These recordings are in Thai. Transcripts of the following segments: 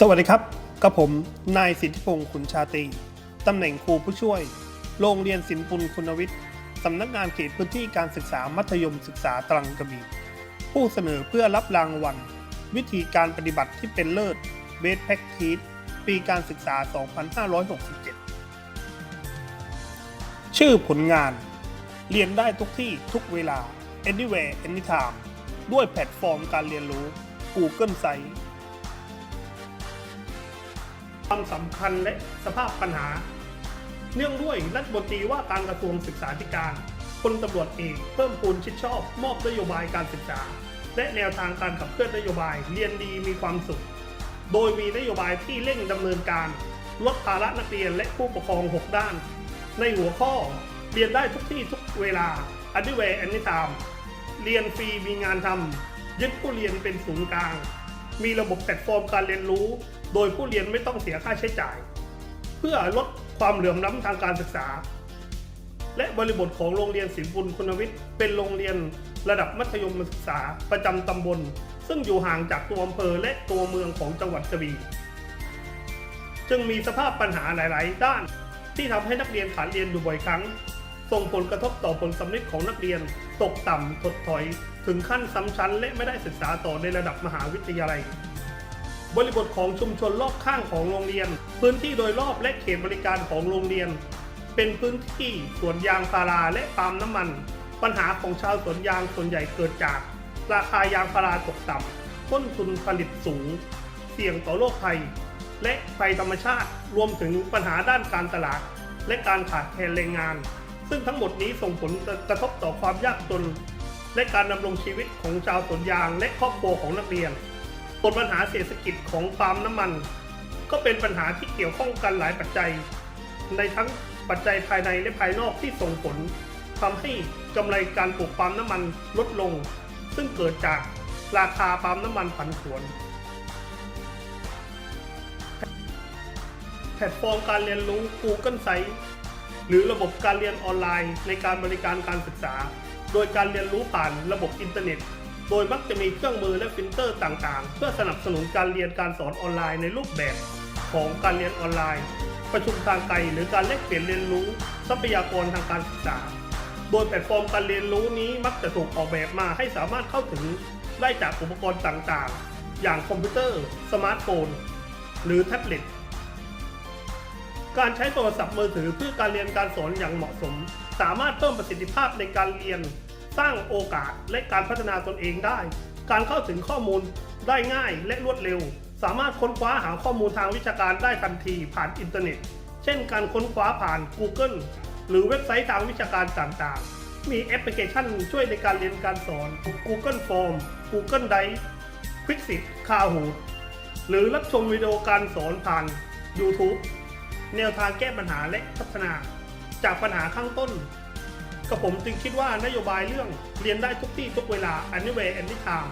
สวัสดีครับ กับผม นายสิทธิพงศ์ขุนชาตรี ตำแหน่งครูผู้ช่วย โรงเรียนสินปุลคุณวิทย์ สำนักงานเขตพื้นที่การศึกษามัธยมศึกษาตรังกระบี่ ผู้เสนอเพื่อรับรางวัล วิธีการปฏิบัติที่เป็นเลิศ Best Practice ปีการศึกษา 2567 ชื่อผลงาน เรียนได้ทุกที่ทุกเวลา anywhere anytime ด้วยแพลตฟอร์มการเรียนรู้ Google Site ความสำคัญและสภาพปัญหา เนื่องด้วยรัฐมนตรีว่าการกระทรวงศึกษาธิการพลตำรวจเอกเพิ่มพูนชิดชอบ มอบนโยบายการศึกษา และแนวทางการขับเคลื่อนนโยบายเรียนดีมีความสุข โดยมีนโยบายที่เร่งดำเนินการลดภาระนักเรียนและผู้ปกครอง 6 ด้าน ในหัวข้อเรียนได้ทุกที่ทุกเวลา anywhere anytime เรียนฟรีมีงานทำยึดผู้เรียนเป็นศูนย์กลาง มีระบบแพลตฟอร์มการเรียนรู้ โดยผู้เรียนไม่ต้องเสียค่าใช้จ่าย เพื่อลดความเหลื่อมล้ำทางการศึกษา และบริบทของโรงเรียนศิลปุลคุณวิทย์ เป็นโรงเรียนระดับมัธยมศึกษาประจำตำบล ซึ่งอยู่ห่างจากตัวอำเภอและตัวเมืองของจังหวัดกระบี่จึงมีสภาพปัญหาหลาย ๆ ด้านที่ทำให้นักเรียนขาดเรียนอยู่บ่อยครั้ง ส่งผลกระทบต่อผลสำนึกของนักเรียน ตกต่ำถดถอย ถึงขั้นซ้ำชั้น และไม่ได้ศึกษาต่อในระดับมหาวิทยาลัย บริบทของชุมชนรอบข้างของโรงเรียน พื้นที่โดยรอบและเขตบริการของโรงเรียน เป็นพื้นที่สวนยางพาราและปาล์มน้ำมัน ปัญหาของชาวสวนยางส่วนใหญ่เกิดจาก ราคายางพาราตกต่ำต้นทุนผลิตสูง เสี่ยงต่อโรคภัยและภัยธรรมชาติ รวมถึงปัญหาด้านการตลาด และการขาดแคลนแรงงาน ซึ่งทั้งหมดนี้ส่งผลกระทบต่อความยากจน และการดำรงชีวิตของชาวสวนยางและครอบครัวของนักเรียนบทปัญหาเศรษฐกิจของปาล์มน้ำมัน ก็เป็นปัญหาที่เกี่ยวข้องกันหลายปัจจัย ในทั้งปัจจัยภายในและภายนอกที่ส่งผลทำให้กำไรการปลูกปาล์มน้ำมันลดลง ซึ่งเกิดจากราคาปาล์มน้ำมันผันผวน แพลตฟอร์มการเรียนรู้ Google Site หรือระบบการเรียนออนไลน์ในการบริการการศึกษา โดยการเรียนรู้ผ่านระบบอินเทอร์เน็ต โดยมักจะมีเครื่องมือและฟิลเตอร์ต่างๆ เพื่อสนับสนุนการเรียนการสอนออนไลน์ในรูปแบบของการเรียนออนไลน์ ประชุมทางไกลหรือการแลกเปลี่ยนเรียนรู้ทรัพยากรทางการศึกษา โดยแพลตฟอร์มการเรียนรู้นี้มักจะถูกออกแบบมาให้สามารถเข้าถึงได้จากอุปกรณ์ต่างๆ อย่างคอมพิวเตอร์ สมาร์ทโฟน หรือแท็บเล็ต การใช้โทรศัพท์มือถือเพื่อการเรียนการสอนอย่างเหมาะสม สามารถเพิ่มประสิทธิภาพในการเรียน สร้างโอกาสและการพัฒนาตนเองได้ การเข้าถึงข้อมูลได้ง่ายและรวดเร็ว สามารถค้นคว้าหาข้อมูลทางวิชาการได้ทันทีผ่านอินเทอร์เน็ต เช่น การค้นคว้าผ่าน Google หรือเว็บไซต์ทางวิชาการต่างๆ มีแอปพลิเคชันช่วยในการเรียนการสอน Google Form Google Drive Quixit Kahoot หรือรับชมวิดีโอการสอนผ่าน YouTube แนวทางแก้ปัญหาและพัฒนา จากปัญหาข้างต้นกับผมจึงคิดว่านโยบายเรื่องเรียนได้ทุกที่ทุกเวลา anywhere anytime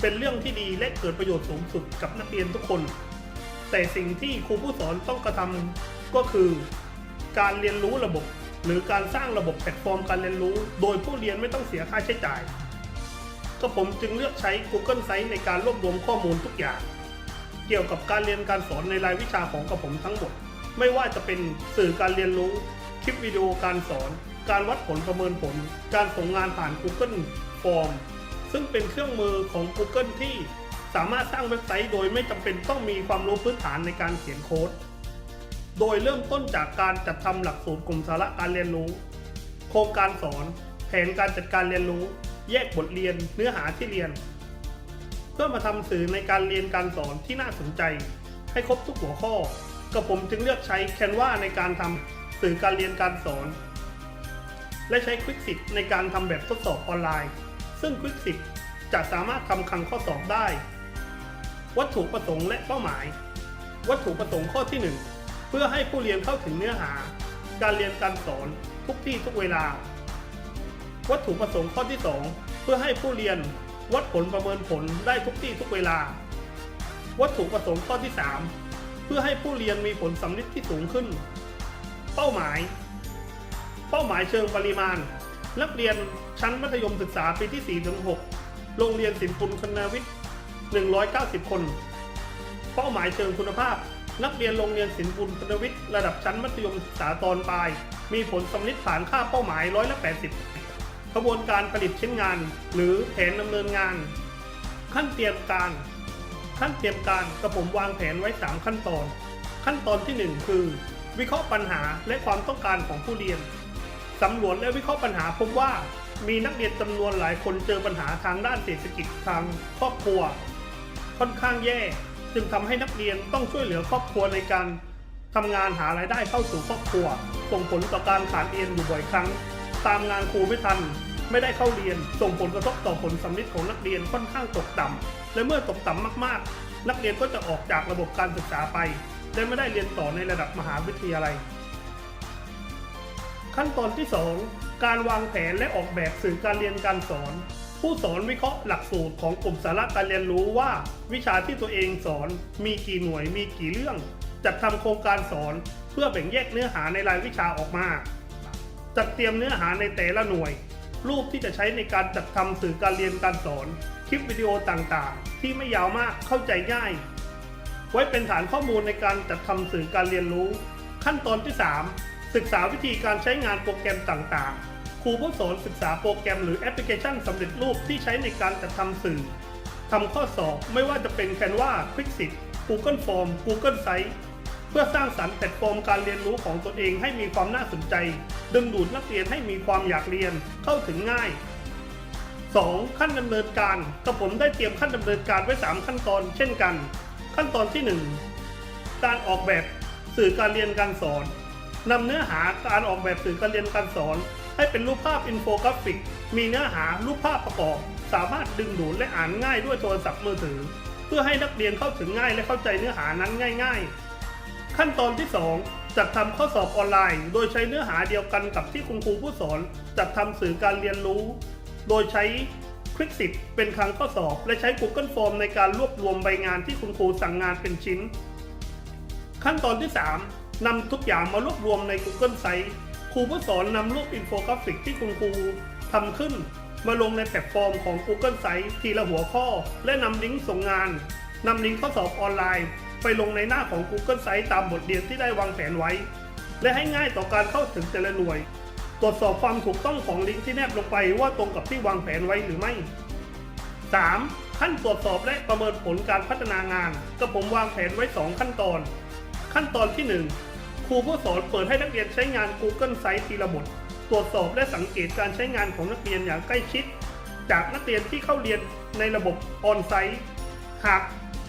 เป็นเรื่องที่ดีและเกิดประโยชน์สูงสุดกับนักเรียนทุกคน แต่สิ่งที่ครูผู้สอนต้องกระทำก็คือ การเรียนรู้ระบบ หรือการสร้างระบบแพลตฟอร์มการเรียนรู้ โดยผู้เรียนไม่ต้องเสียค่าใช้จ่าย ก็ผมจึงเลือกใช้ Google Site ในการรวบรวมข้อมูลทุกอย่าง เกี่ยวกับการเรียนการสอนในรายวิชาของกระผมทั้งหมด ไม่ว่าจะเป็นสื่อการเรียนรู้ คลิปวิดีโอการสอน การวัดผลประเมินผล การส่งงานผ่าน Google Form ซึ่งเป็นเครื่องมือของ Google ที่สามารถสร้างเว็บไซต์โดยไม่จำเป็นต้องมีความรู้พื้นฐานในการเขียนโค้ด โดยเริ่มต้นจากการจัดทำหลักสูตรกลุ่มสาระการเรียนรู้ โครงการสอน แผนการจัดการเรียนรู้ แยกบทเรียน เนื้อหาที่เรียน เพื่อมาทำสื่อในการเรียนการสอนที่น่าสนใจ ให้ครบทุกหัวข้อ กับผมจึงเลือกใช้ Canva ในการทำสื่อการเรียนการสอน และใช้ Quicksit ในการทำแบบทดสอบออนไลน์ ซึ่ง Quicksit จะสามารถทำคำข้อสอบได้ วัตถุประสงค์และเป้าหมาย วัตถุประสงค์ข้อที่ 1 เพื่อให้ผู้เรียนเข้าถึงเนื้อหา การเรียนการสอนทุกที่ทุกเวลา วัตถุประสงค์ข้อที่ 2 เพื่อให้ผู้เรียนวัดผลประเมินผลได้ทุกที่ทุกเวลา วัตถุประสงค์ข้อที่ 3 เพื่อให้ผู้เรียนมีผลสำลิดที่สูงขึ้น เป้าหมาย เป้าหมายเชิงปริมาณ นักเรียนชั้นมัธยมศึกษาปีที่ 4-6 โรงเรียนสินปุลคณาวิทย์ 190 คน เป้าหมายเชิงคุณภาพ นักเรียนโรงเรียนศิลปุลพนวิทย์ระดับชั้นมัธยมศึกษาตอนปลาย มีผลสำลิดฐานค่าเป้าหมายร้อยละ80กระบวนการผลิตชิ้นงาน หรือแผนดำเนินงาน ขั้นเตรียมการ ขั้นเตรียมการกระผมวางแผนไว้ 3 ขั้นตอน ขั้นตอนทีหนึ่1 คือ วิเคราะห์ปัญหาและความต้องการของผู้เรียนสำรวจและวิเคราะห์ปัญหาพบว่า มีนักเรียนจำนวนหลายคนเจอปัญหาทางด้านเศรษฐกิจทางครอบครัว ค่อนข้างแย่ จึงทำให้นักเรียนต้องช่วยเหลือครอบครัวในการทำงานหารายได้เข้าสู่ครอบครัว ส่งผลต่อการขาดเรียนอยู่บ่อยครั้ง ตามงานครูไม่ทัน ไม่ได้เข้าเรียน ส่งผลกระทบต่อผลสำลิดของนักเรียนค่อนข้างตกต่ำและเมื่อตกต่ำมากๆ นักเรียนก็จะออกจากระบบการศึกษาไป และไม่ได้เรียนต่อในระดับมหาวิทยาลัย ขั้นตอนที่ 2 การวางแผนและออกแบบสื่อการเรียนการสอน ผู้สอนวิเคราะห์หลักสูตรของกลุ่มสาระการเรียนรู้ว่า วิชาที่ตัวเองสอนมีกี่หน่วยมีกี่เรื่อง จัดทำโครงการสอนเพื่อแบ่งแยกเนื้อหาในรายวิชาออกมาจัดเตรียมเนื้อหาในแต่ละหน่วย รูปที่จะใช้ในการจัดทำสื่อการเรียนการสอน คลิปวิดีโอต่างๆ ที่ไม่ยาวมากเข้าใจง่าย ไว้เป็นฐานข้อมูลในการจัดทำสื่อการเรียนรู้ ขั้นตอนที่ 3 ศึกษาวิธีการใช้งานโปรแกรมต่างๆ ครูผู้สอนศึกษาโปรแกรมหรือแอปพลิเคชันสำเร็จรูปที่ใช้ในการจัดทำสื่อทำข้อสอบไม่ว่าจะเป็น Canva, Quicksit, Google Form, Google Sites เพื่อสร้างสรรค์แพลตฟอร์มการเรียนรู้ของตนเองให้มีความน่าสนใจ ดึงดูดนักเรียนให้มีความอยากเรียนเข้าถึงง่าย 2. ขั้นดำเนินการกระผมได้เตรียมขั้นดำเนินการไว้ 3 ขั้นตอน เช่นกัน ขั้นตอนที่ 1 การออกแบบสื่อการเรียนการสอนนำเนื้อหาการออกแบบสื่อการเรียนการสอน ให้เป็นรูปภาพอินโฟกราฟิก มีเนื้อหารูปภาพประกอบ สามารถดึงดูดและอ่านง่ายด้วยโทรศัพท์มือถือ เพื่อให้นักเรียนเข้าถึงง่ายและเข้าใจเนื้อหานั้นง่าย ๆ ขั้นตอนที่ 2 จัดทำข้อสอบออนไลน์ โดยใช้เนื้อหาเดียวกันกับที่คุณครูผู้สอน จัดทำสื่อการเรียนรู้ โดยใช้คลิกสิเป็นครั้งข้อสอบ และใช้ Google Form ในการรวบรวมใบงานที่คุณครูสั่งงานเป็นชิ้น ขั้นตอนที่3นำทุกอย่างมารวบรวมใน Google Site ครูผู้สอนนำรูปอินโฟกราฟิกที่คุณครูทำขึ้น มาลงในแพลตฟอร์มของ Google Site ทีละหัวข้อ และนำลิงก์ส่งงานนำลิงก์ข้อสอบออนไลน์ ไปลงในหน้าของ Google Sites ตามบทเรียนที่ได้วางแผนไว้ และให้ง่ายต่อการเข้าถึงแต่ละหน่วย ตรวจสอบความถูกต้องของลิงก์ที่แนบลงไปว่าตรงกับที่วางแผนไว้หรือไม่ 3. ขั้นตรวจสอบและประเมินผลการพัฒนางานกระผมวางแผนไว้ 2 ขั้นตอน ขั้นตอนที่ 1 ครูผู้สอนเปิดให้นักเรียนใช้งาน Google Sites ทีละบทตรวจสอบและสังเกตการใช้งานของนักเรียนอย่างใกล้ชิด จากนักเรียนที่เข้าเรียนในระบบออนไซต์ หาก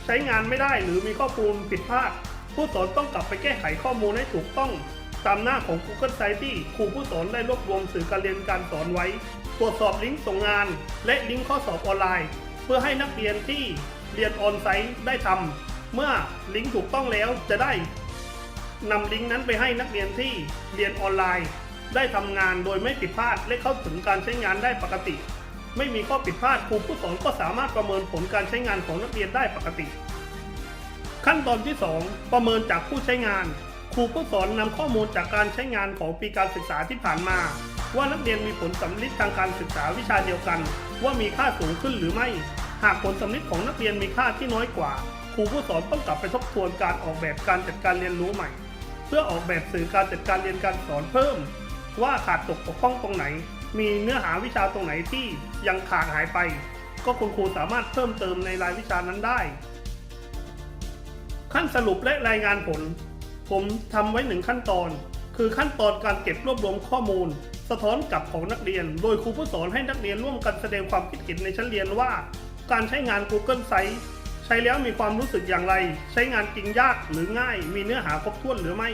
ใช้งานไม่ได้หรือมีข้อมูลผิดพลาด ผู้สอนต้องกลับไปแก้ไขข้อมูลให้ถูกต้อง ตามหน้าของ Google Site ที่ครูผู้สอนได้รวบรวมสื่อการเรียนการสอนไว้ ตรวจสอบลิงก์ส่งงาน และลิงก์ข้อสอบออนไลน์ เพื่อให้นักเรียนที่เรียนออนไซต์ได้ทำเมื่อลิงก์ถูกต้องแล้วจะได้นำลิงก์นั้นไปให้นักเรียนที่เรียนออนไลน์ ได้ทำงานโดยไม่ผิดพลาดและเข้าถึงการใช้งานได้ปกติ ไม่มีข้อผิดพลาดครูผู้สอนก็สามารถประเมินผลการใช้งานของนักเรียนได้ปกติ ขั้นตอนที่ 2 ประเมินจากผู้ใช้งาน ครูผู้สอนนำข้อมูลจากการใช้งานของปีการศึกษาที่ผ่านมา ว่านักเรียนมีผลสำลิดทางการศึกษาวิชาเดียวกัน ว่ามีค่าสูงขึ้นหรือไม่ หากผลสำลิดของนักเรียนมีค่าที่น้อยกว่า ครูผู้สอนต้องกลับไปทบทวนการออกแบบการจัดการเรียนรู้ใหม่ เพื่อออกแบบสื่อการจัดการเรียนการสอนเพิ่ม ว่าขาดตกบกพร่องตรงไหน มีเนื้อหาวิชาตรงไหนที่ยังขาดหายไป ก็คุณครูสามารถเพิ่มเติมในรายวิชานั้นได้ ขั้นสรุปและรายงานผล ผมทำไว้หนึ่งขั้นตอน คือขั้นตอนการเก็บรวบรวมข้อมูล สะท้อนกลับของนักเรียน โดยครูผู้สอนให้นักเรียนร่วมกันแสดงความคิดเห็นในชั้นเรียนว่า การใช้งาน Google Site ใช้แล้วมีความรู้สึกอย่างไร ใช้งานจริงยากหรือง่าย มีเนื้อหาครบถ้วนหรือไม่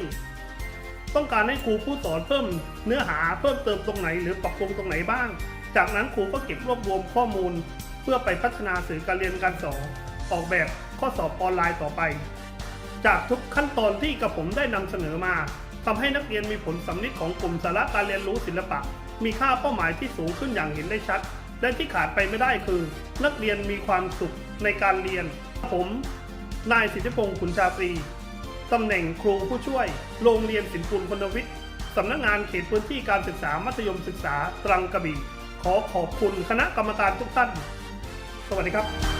ต้องการให้ครูผู้สอนเพิ่มเนื้อหาเพิ่มเติมตรงไหน หรือปรับปรุงตรงไหนบ้าง จากนั้นครูก็เก็บรวบรวมข้อมูล เพื่อไปพัฒนาสื่อการเรียนการสอนออกแบบข้อสอบออนไลน์ต่อไป จากทุกขั้นตอนที่กระผมได้นำเสนอมาทำให้นักเรียนมีผลสำลิดของกลุ่มสาระการเรียนรู้ศิลปะ มีค่าเป้าหมายที่สูงขึ้นอย่างเห็นได้ชัด และที่ขาดไปไม่ได้คือ นักเรียนมีความสุขในการเรียน ผม นายสิทธิพงศ์ขุนชาตรี ตำแหน่งครูผู้ช่วย โรงเรียนศิลปุลพลวิทย์สำนักงานเขตพื้นที่การศึกษามัธยมศึกษาตรังกระบี่ขอขอบคุณคณะกรรมการทุกท่าน สวัสดีครับ